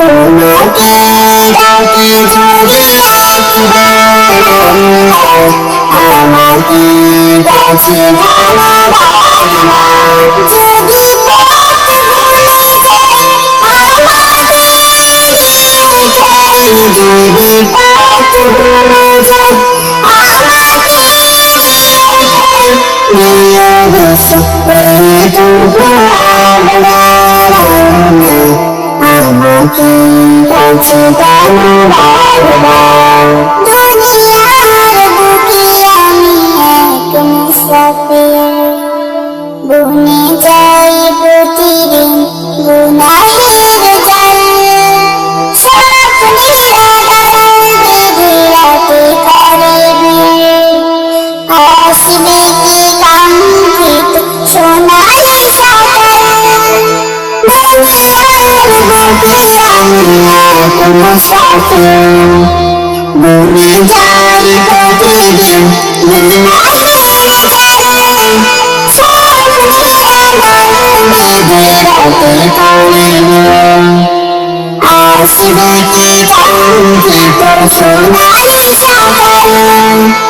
O meu corpo que duvidar Eu não quero te que Tudo pode Amar eu vou duvidar Minha dança é do ভুলে যাই প্রতিদিন লীলা আসবে কি কাঙ্ক্ষিত সোনার সাগর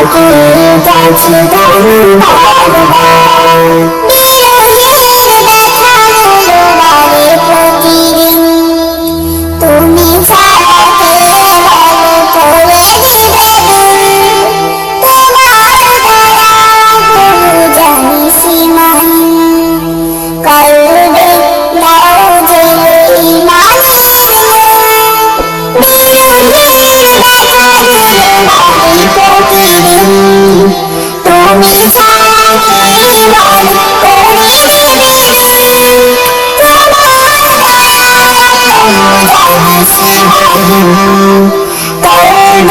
我可以再次把拥抱 하시는 너를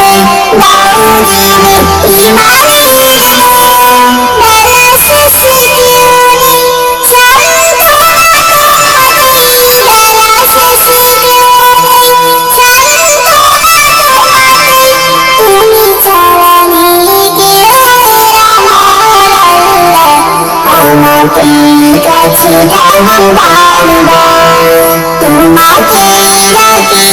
나오는 이 말이야 음악이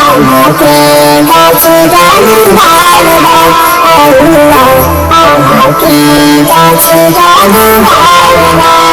আমাকে কাছে টানো বারবার আল্লাহ আমাকে কাছে টানো বারবার